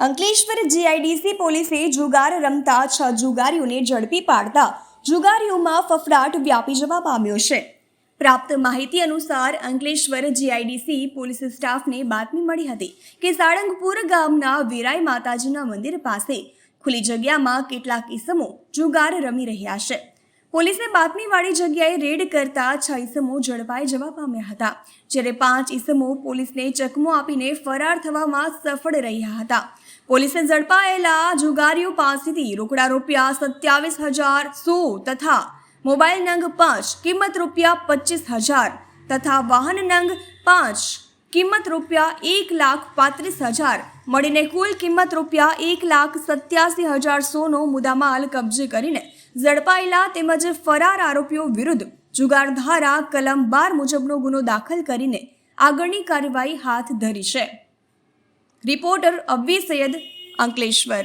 Ankleshwar GIDC પોલીસે જુગાર રમતા છ જુગારીઓને ઝડપી પાડતા જુગારીઓમાં ફફડાટ વ્યાપી જવા પામ્યો છે. પ્રાપ્ત માહિતી અનુસાર અંકલેશ્વર જીઆઈડીસી પોલીસ સ્ટાફને બાતમી મળી હતી કે સાળંગપુર ગામના વીરાય માતાજીના મંદિર પાસે ખુલ્લી જગ્યામાં કેટલાક ઇસમો જુગાર રમી રહ્યા છે. પોલીસે બાતમીવાળી જગ્યાએ રેડ કરતા છ ઈસમો ઝડપાઈ જવા પામ્યા હતા, જ્યારે પાંચ ઈસમો પોલીસને ચકમો આપીને ફરાર થવામાં સફળ રહ્યા હતા. પોલીસે ઝડપાયેલા જુગારીઓ પાસેથી રોકડા રૂપિયા સત્યાવીસ હજાર સો તથા મોબાઈલ નંગ પાંચ, કિંમત રૂપિયા પચીસ હજાર તથા વાહન નંગ પાંચ, કિંમત રૂપિયા એક લાખ પાંત્રીસ હજાર મળીને કુલ કિંમત રૂપિયા એક લાખ સત્યાસી હજાર સોનો મુદ્દામાલ કબજે કરીને ઝડપાયેલા તેમજ ફરાર આરોપીઓ વિરુદ્ધ જુગાર ધારા કલમ બાર મુજબનો ગુનો દાખલ કરીને આગળની કાર્યવાહી હાથ ધરી છે. રિપોર્ટર અબ્બી સૈયદ અંકલેશ્વર.